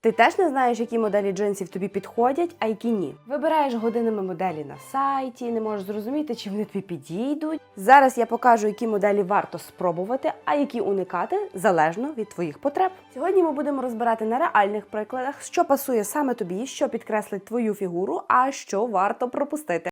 Ти теж не знаєш, які моделі джинсів тобі підходять, а які ні. Вибираєш годинами моделі на сайті, не можеш зрозуміти, чи вони тобі підійдуть. Зараз я покажу, які моделі варто спробувати, а які уникати залежно від твоїх потреб. Сьогодні ми будемо розбирати на реальних прикладах, що пасує саме тобі, що підкреслить твою фігуру, а що варто пропустити.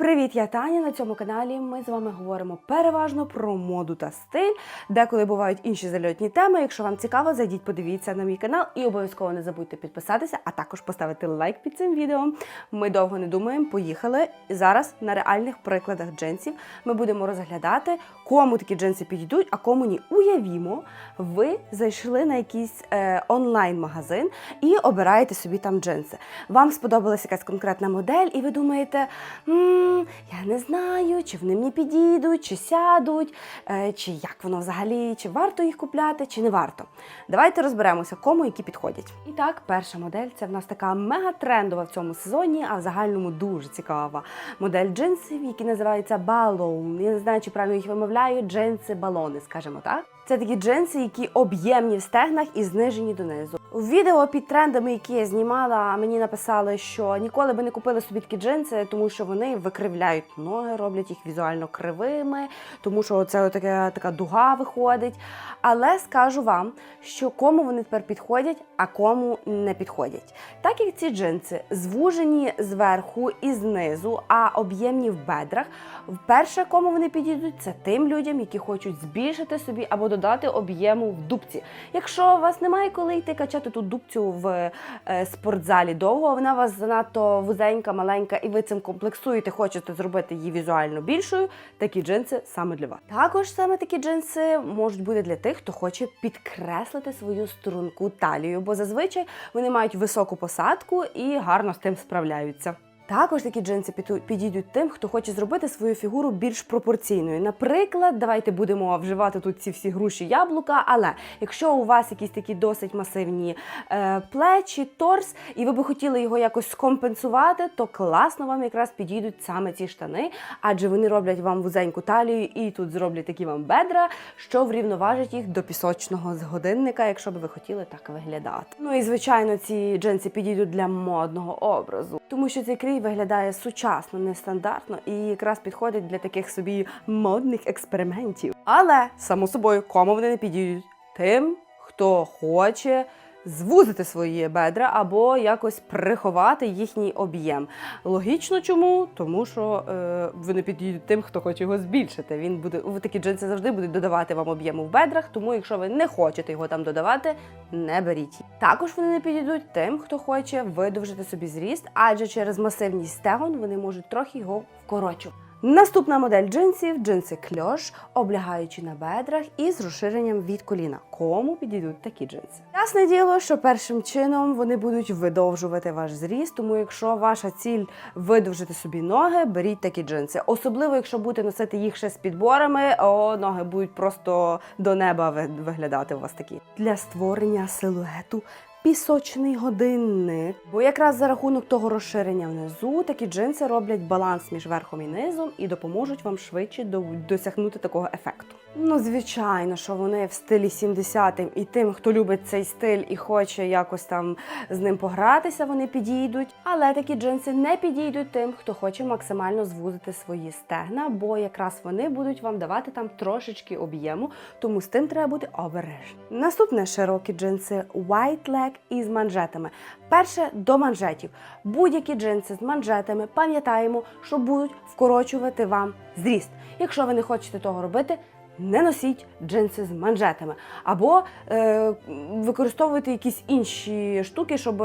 Привіт, я Таня. На цьому каналі ми з вами говоримо переважно про моду та стиль, деколи бувають інші зальотні теми. Якщо вам цікаво, зайдіть, подивіться на мій канал і обов'язково не забудьте підписатися, а також поставити лайк під цим відео. Ми довго не думаємо, поїхали. І зараз на реальних прикладах джинсів ми будемо розглядати, кому такі джинси підійдуть, а кому ні. Уявімо, ви зайшли на якийсь е, онлайн-магазин і обираєте собі там джинси. Вам сподобалася якась конкретна модель, і ви думаєте. «М, я не знаю, чи вони мені підійдуть, чи сядуть, е, чи як воно взагалі, чи варто їх купляти, чи не варто. Давайте розберемося, кому які підходять. І так, перша модель це в нас така мега трендова в цьому сезоні, а в загальному дуже цікава модель джинсів, які називаються балоун. Я не знаю, чи правильно їх вимовляю, джинси балони, скажімо так. Це такі джинси, які об'ємні в стегнах і знижені донизу. У відео під трендами, які я знімала, мені написали, що ніколи би не купили собі такі джинси, тому що вони викривляють ноги, роблять їх візуально кривими, тому що це така, така дуга виходить. Але скажу вам, що кому вони тепер підходять, а кому не підходять. Так як ці джинси звужені зверху і знизу, а об'ємні в бедрах, вперше кому вони підійдуть, це тим людям, які хочуть збільшити собі або додати об'єму в дубці. Якщо у вас немає коли йти качати ту дубцю в е, спортзалі довго, вона у вас занадто вузенька, маленька, і ви цим комплексуєте, хочете зробити її візуально більшою. Такі джинси саме для вас. Також саме такі джинси можуть бути для тих, хто хоче підкреслити свою струнку талію, бо зазвичай вони мають високу посадку і гарно з тим справляються. Також такі джинси підійдуть тим, хто хоче зробити свою фігуру більш пропорційною. Наприклад, давайте будемо вживати тут ці всі груші яблука. Але якщо у вас якісь такі досить масивні е, плечі, торс, і ви би хотіли його якось скомпенсувати, то класно вам якраз підійдуть саме ці штани, адже вони роблять вам вузеньку талію і тут зроблять такі вам бедра, що врівноважить їх до пісочного з годинника, якщо би ви хотіли так виглядати. Ну і звичайно, ці джинси підійдуть для модного образу, тому що цей крій виглядає сучасно, нестандартно і якраз підходить для таких собі модних експериментів. Але само собою, кому вони не підійдуть? Тим, хто хоче. Звузити свої бедра або якось приховати їхній об'єм. Логічно, чому? Тому що е, вони підійдуть тим, хто хоче його збільшити. Він буде в такі джинси завжди будуть додавати вам об'єму в бедрах, тому якщо ви не хочете його там додавати, не беріть. Також вони не підійдуть тим, хто хоче видовжити собі зріст, адже через масивність стегон вони можуть трохи його вкорочувати. Наступна модель джинсів джинси кльош, облягаючі на бедрах і з розширенням від коліна. Кому підійдуть такі джинси? Ясне діло, що першим чином вони будуть видовжувати ваш зріст, тому якщо ваша ціль видовжити собі ноги, беріть такі джинси. Особливо, якщо будете носити їх ще з підборами, о, ноги будуть просто до неба виглядати у вас такі. Для створення силуету пісочний годинник. Бо якраз за рахунок того розширення внизу такі джинси роблять баланс між верхом і низом і допоможуть вам швидше досягнути такого ефекту. Ну, звичайно, що вони в стилі 70-м і тим, хто любить цей стиль і хоче якось там з ним погратися, вони підійдуть. Але такі джинси не підійдуть тим, хто хоче максимально звузити свої стегна, бо якраз вони будуть вам давати там трошечки об'єму, тому з тим треба бути обережним. Наступне широкі джинси White Leg із манжетами. Перше до манжетів. Будь-які джинси з манжетами пам'ятаємо, що будуть вкорочувати вам зріст. Якщо ви не хочете того робити, не носіть джинси з манжетами, або е, використовуйте якісь інші штуки, щоб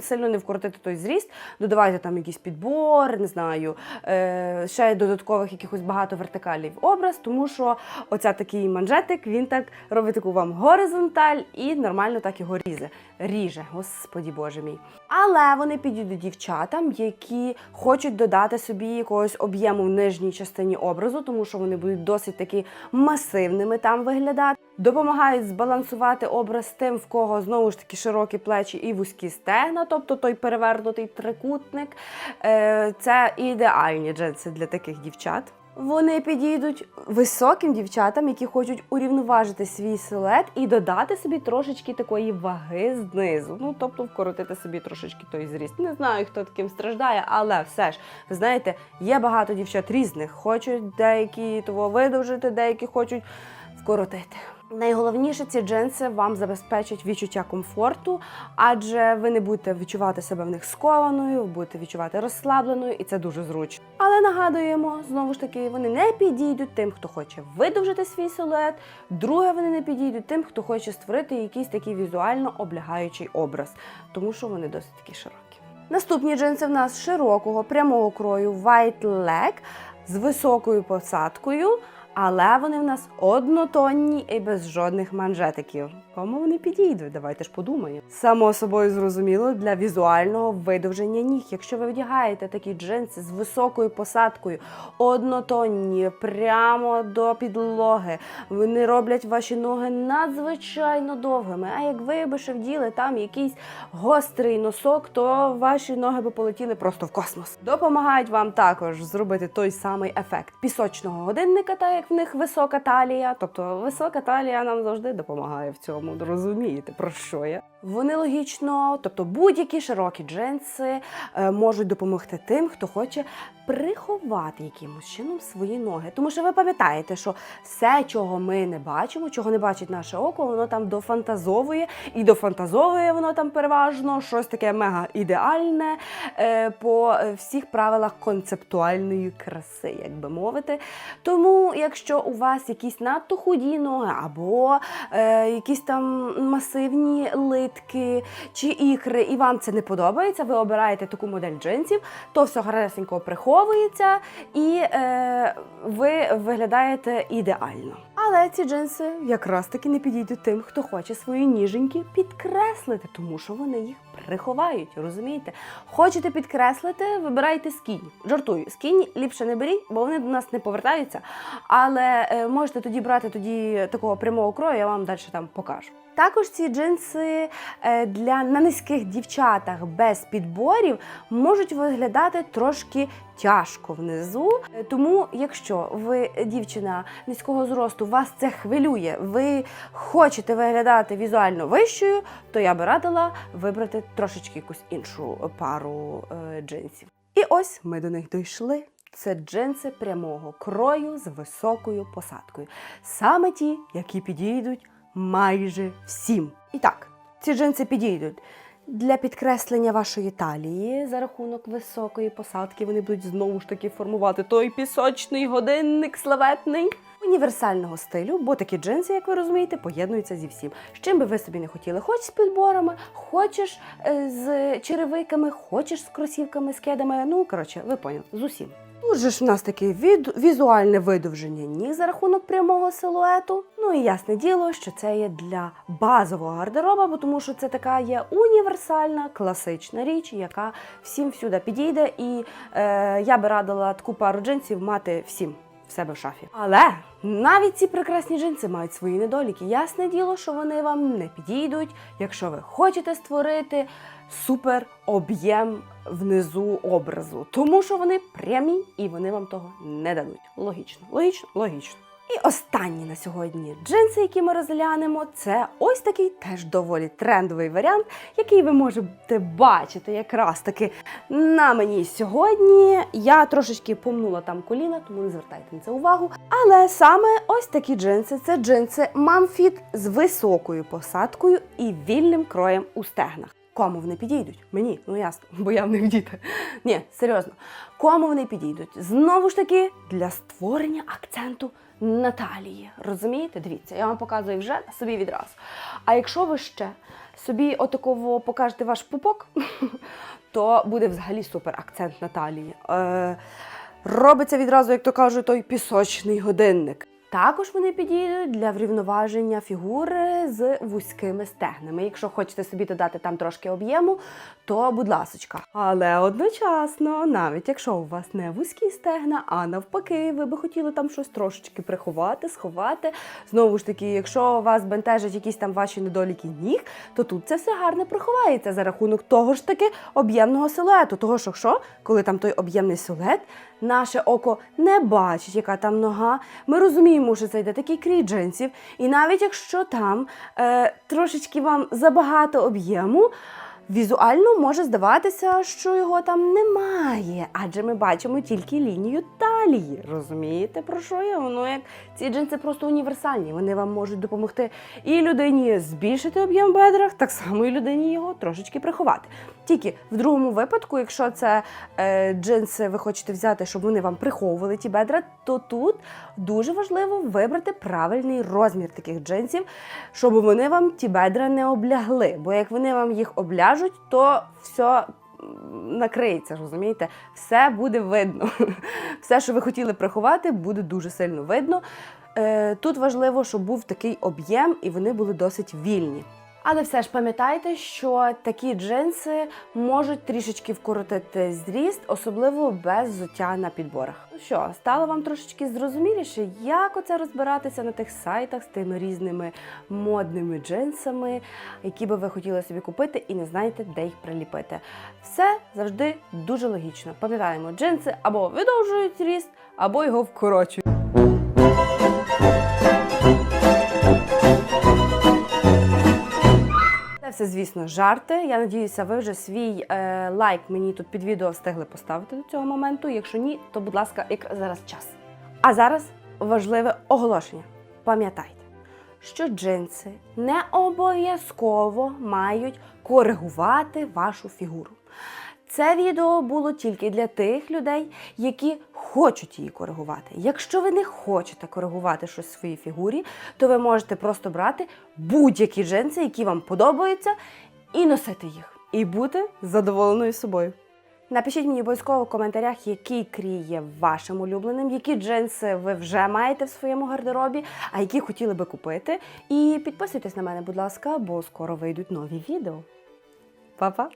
сильно не вкоротити той зріст. Додавайте там якийсь підбор, не знаю, е, ще додаткових якихось багато вертикалів образ, тому що оця такий манжетик, він так робить таку вам горизонталь і нормально так його різе. Ріже, господі боже мій. Але вони підійдуть дівчатам, які хочуть додати собі якогось об'єму в нижній частині образу, тому що вони будуть досить таки масивними там виглядати. Допомагають збалансувати образ тим, в кого знову ж таки широкі плечі і вузькі стегна, тобто той перевернутий трикутник. Е, Це ідеальні джинси для таких дівчат. Вони підійдуть високим дівчатам, які хочуть урівноважити свій силует і додати собі трошечки такої ваги знизу. Ну тобто вкоротити собі трошечки той зріст. Не знаю, хто таким страждає, але все ж ви знаєте, є багато дівчат різних. Хочуть деякі того видовжити, деякі хочуть вкоротити. Найголовніше ці джинси вам забезпечать відчуття комфорту, адже ви не будете відчувати себе в них скованою, ви будете відчувати розслабленою, і це дуже зручно. Але нагадуємо, знову ж таки, вони не підійдуть тим, хто хоче видовжити свій силует. Друге, вони не підійдуть тим, хто хоче створити якийсь такий візуально облягаючий образ, тому що вони досить такі широкі. Наступні джинси в нас широкого прямого крою White Leg з високою посадкою. Але вони в нас однотонні і без жодних манжетиків. Кому вони підійдуть? Давайте ж подумаємо. Само собою зрозуміло для візуального видовження ніг. Якщо ви вдягаєте такі джинси з високою посадкою, однотонні, прямо до підлоги, вони роблять ваші ноги надзвичайно довгими. А як ви би ще вділи там якийсь гострий носок, то ваші ноги би полетіли просто в космос. Допомагають вам також зробити той самий ефект пісочного годинника, так як в них висока талія. Тобто висока талія нам завжди допомагає в цьому. Розумієте, про що я? Вони логічно, тобто будь-які широкі джинси е, можуть допомогти тим, хто хоче приховати якимось чином свої ноги. Тому що ви пам'ятаєте, що все, чого ми не бачимо, чого не бачить наше око, воно там дофантазовує, і дофантазовує воно там переважно щось таке мега ідеальне е, по е, всіх правилах концептуальної краси, як би мовити. Тому, якщо у вас якісь надто худі ноги, або якісь там масивні литки чи ікри, і вам це не подобається, ви обираєте таку модель джинсів, то все гарнесенько приховується і е, ви виглядаєте ідеально. Але ці джинси якраз таки не підійдуть тим, хто хоче свої ніженьки підкреслити, тому що вони їх приховають, розумієте? Хочете підкреслити, вибирайте скінь. Жартую, скінь ліпше не беріть, бо вони до нас не повертаються. Але е, можете тоді брати тоді такого прямого крою, я вам далі там покажу. Також ці джинси для на низьких дівчатах без підборів можуть виглядати трошки тяжко внизу. Е, Тому, якщо ви дівчина низького зросту, вас це хвилює, ви хочете виглядати візуально вищою, то я би радила вибрати трошечки якусь іншу пару е, джинсів. І ось ми до них дійшли. Це джинси прямого крою з високою посадкою. Саме ті, які підійдуть майже всім. І так, ці джинси підійдуть для підкреслення вашої талії за рахунок високої посадки. Вони будуть знову ж таки формувати той пісочний годинник славетний. Універсального стилю, бо такі джинси, як ви розумієте, поєднуються зі всім. З чим би ви собі не хотіли, хоч з підборами, хочеш е, з черевиками, хочеш з кросівками, з кедами. Ну коротше, ви поняли, з усім. Тут же ж в нас таке візуальне видовження ніг за рахунок прямого силуету. Ну і ясне діло, що це є для базового гардероба, бо тому що це така є універсальна класична річ, яка всім всюди підійде. І е, я би радила таку пару джинсів мати всім в себе в шафі. Але навіть ці прекрасні джинси мають свої недоліки. Ясне діло, що вони вам не підійдуть, якщо ви хочете створити супер об'єм внизу образу, тому що вони прямі і вони вам того не дадуть. Логічно, логічно, логічно. І останні на сьогодні джинси, які ми розглянемо, це ось такий теж доволі трендовий варіант, який ви можете бачити якраз таки на мені сьогодні. Я трошечки помнула там коліна, тому не звертайте на це увагу. Але саме ось такі джинси це джинси Mamfit з високою посадкою і вільним кроєм у стегнах. Кому вони підійдуть? Мені, ну ясно, бо я в них діти. Ні, серйозно. Кому вони підійдуть? Знову ж таки, для створення акценту на талії. Розумієте? Дивіться, я вам показую вже собі відразу. А якщо ви ще собі отаково покажете ваш пупок, то буде взагалі супер акцент на талії. Е, робиться відразу, як то кажуть, той пісочний годинник. Також вони підійдуть для врівноваження фігури з вузькими стегнами. Якщо хочете собі додати там трошки об'єму, то будь ласочка. Але одночасно, навіть якщо у вас не вузькі стегна, а навпаки, ви би хотіли там щось трошечки приховати, сховати. Знову ж таки, якщо вас бентежать якісь там ваші недоліки ніг, то тут це все гарно приховається за рахунок того ж таки об'ємного силуету. Того, що що, коли там той об'ємний силует, наше око не бачить, яка там нога. Ми розуміємо, що це йде такий крій джинсів. І навіть якщо там е, трошечки вам забагато об'єму, візуально може здаватися, що його там немає, адже ми бачимо тільки лінію талії. Розумієте, про що я? Воно як ці джинси просто універсальні. Вони вам можуть допомогти і людині збільшити об'єм в бедрах, так само і людині його трошечки приховати. Тільки в другому випадку, якщо це е, джинси, ви хочете взяти, щоб вони вам приховували ті бедра, то тут дуже важливо вибрати правильний розмір таких джинсів, щоб вони вам ті бедра не облягли. Бо як вони вам їх обляжуть, то все накриється, розумієте? Все буде видно. Все, що ви хотіли приховати, буде дуже сильно видно. Е, Тут важливо, щоб був такий об'єм і вони були досить вільні. Але все ж пам'ятайте, що такі джинси можуть трішечки вкоротити зріст, особливо без взуття на підборах. Ну що, стало вам трошечки зрозуміліше, як оце розбиратися на тих сайтах з тими різними модними джинсами, які би ви хотіли собі купити і не знаєте, де їх приліпити. Все завжди дуже логічно. Пам'ятаємо, джинси або видовжують ріст, або його вкорочують. Все, звісно, жарти. Я надіюся, ви вже свій е, лайк мені тут під відео встигли поставити до цього моменту. Якщо ні, то, будь ласка, як зараз час. А зараз важливе оголошення. Пам'ятайте, що джинси не обов'язково мають коригувати вашу фігуру. Це відео було тільки для тих людей, які хочуть її коригувати. Якщо ви не хочете коригувати щось в своїй фігурі, то ви можете просто брати будь-які джинси, які вам подобаються, і носити їх, і бути задоволеною собою. Напишіть мені обов'язково в коментарях, який крій є вашим улюбленим, які джинси ви вже маєте в своєму гардеробі, а які хотіли би купити. І підписуйтесь на мене, будь ласка, бо скоро вийдуть нові відео. Па-па!